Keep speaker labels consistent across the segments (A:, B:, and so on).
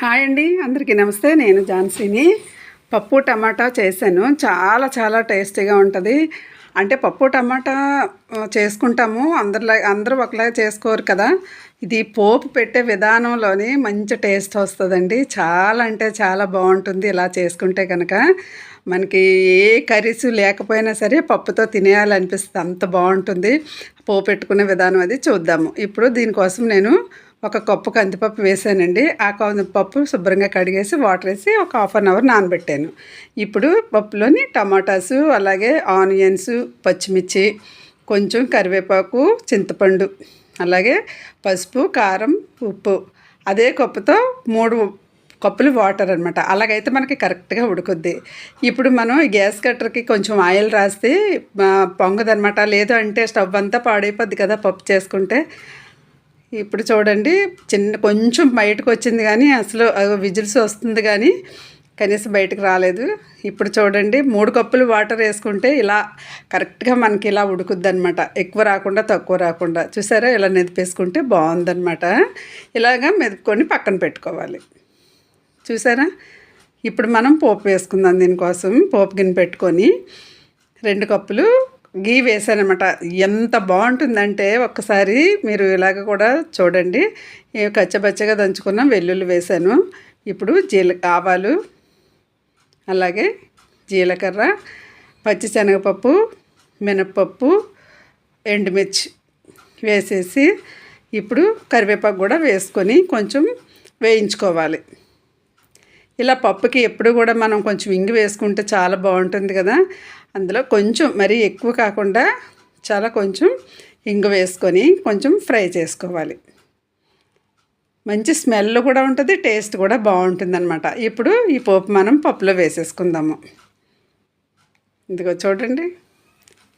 A: Hi అండి అందరికీ నమస్తే. నేను ఝాన్సీని. పప్పు టమాటా చేశాను. చాలా చాలా టేస్టీగా ఉంటుంది. అంటే పప్పు టమాటా చేసుకుంటాము. అందరిలా అందరూ ఒకలాగా చేసుకోరు కదా. ఇది పోపు పెట్టే విధానంలోని మంచి టేస్ట్ వస్తుందండి. చాలా అంటే చాలా బాగుంటుంది ఇలా చేసుకుంటే కనుక మనకి ఏ కర్రీస్ లేకపోయినా సరే పప్పుతో తినేయాలనిపిస్తుంది. అంత బాగుంటుంది. పోపు పెట్టుకునే విధానం అది చూద్దాము. ఇప్పుడు దీనికోసం నేను ఒక కప్పు కందిపప్పు వేసానండి. ఆ కందిపప్పు శుభ్రంగా కడిగేసి వాటర్ వేసి ఒక హాఫ్ అన్ అవర్ నానబెట్టాను. ఇప్పుడు పప్పులోని టమాటాసు అలాగే ఆనియన్స్ పచ్చిమిర్చి కొంచెం కరివేపాకు చింతపండు అలాగే పసుపు కారం ఉప్పు. అదే కప్పుతో మూడు కప్పులు వాటర్ అనమాట అలాగైతే మనకి కరెక్ట్గా ఉడుకుద్ది. ఇప్పుడు మనం గ్యాస్ కట్టర్కి కొంచెం ఆయిల్ రాస్తే పొంగదనమాట లేదు అంటే స్టవ్ అంతా పాడైపోద్ది కదా పప్పు చేసుకుంటే. ఇప్పుడు చూడండి చిన్న కొంచెం బయటకు వచ్చింది కానీ అసలు విజిల్స్ వస్తుంది కానీ కనీసం బయటకు రాలేదు. ఇప్పుడు చూడండి మూడు కప్పులు వాటర్ వేసుకుంటే ఇలా కరెక్ట్గా మనకి ఇలా ఉడుకుద్ది అనమాట ఎక్కువ రాకుండా తక్కువ రాకుండా. చూసారా? ఇలా మెదిపేసుకుంటే బాగుందనమాట ఇలాగా మెదుపుకొని పక్కన పెట్టుకోవాలి. చూసారా? ఇప్పుడు మనం పోపు వేసుకుందాం దీనికోసం. పోపు గిన్నె పెట్టుకొని రెండు కప్పులు గీ వేసానమాట ఎంత బాగుంటుందంటే ఒక్కసారి మీరు ఇలాగ కూడా చూడండి. కచ్చబచ్చగా దంచుకున్న వెల్లుల్లి వేసాను ఇప్పుడు జీల ఆవాలు అలాగే జీలకర్ర పచ్చిశనగపప్పు మినప్పప్పు ఎండుమిర్చి వేసేసి ఇప్పుడు కరివేపాకు కూడా వేసుకొని కొంచెం వేయించుకోవాలి. ఇలా పప్పుకి ఎప్పుడు కూడా మనం కొంచెం ఇంగు వేసుకుంటే చాలా బాగుంటుంది కదా. అందులో కొంచెం మరీ ఎక్కువ కాకుండా చాలా కొంచెం ఇంగు వేసుకొని కొంచెం ఫ్రై చేసుకోవాలి. మంచి స్మెల్ కూడా ఉంటుంది టేస్ట్ కూడా బాగుంటుంది అనమాట ఇప్పుడు ఈ పోపు మనం పప్పులో వేసేసుకుందాము. ఇదిగో చూడండి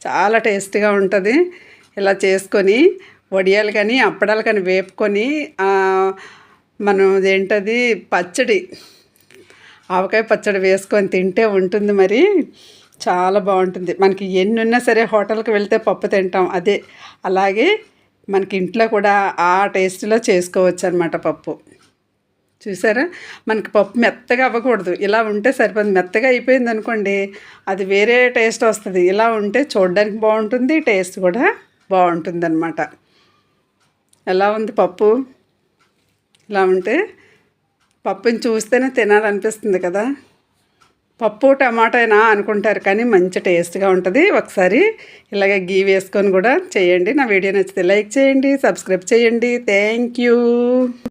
A: చాలా టేస్టీగా ఉంటుంది. ఇలా చేసుకొని వడియాలు కానీ అప్పడాలు కానీ వేపుకొని మనం ఏంటది పచ్చడి ఆవకాయ పచ్చడి వేసుకొని తింటే ఉంటుంది మరి. చాలా బాగుంటుంది. మనకి ఎన్ని ఉన్నా సరే హోటల్కి వెళ్తే పప్పు తింటాం. అదే అలాగే మనకి ఇంట్లో కూడా ఆ టేస్ట్లో చేసుకోవచ్చు అనమాట పప్పు. చూసారా? మనకి పప్పు మెత్తగా అవ్వకూడదు. ఇలా ఉంటే సరిపోతుంది మెత్తగా అయిపోయింది అనుకోండి అది వేరే టేస్ట్ వస్తుంది. ఇలా ఉంటే చూడడానికి బాగుంటుంది టేస్ట్ కూడా బాగుంటుంది అనమాట ఎలా ఉంది పప్పు? ఇలా ఉంటే పప్పుని చూస్తేనే తినాలనిపిస్తుంది కదా. పప్పు టమాటానా అనుకుంటారు కానీ మంచి టేస్ట్గా ఉంటుంది. ఒకసారి ఇలాగే గీ వేసుకొని కూడా చేయండి. నా వీడియో నచ్చితే లైక్ చేయండి సబ్స్క్రైబ్ చేయండి. Thank you.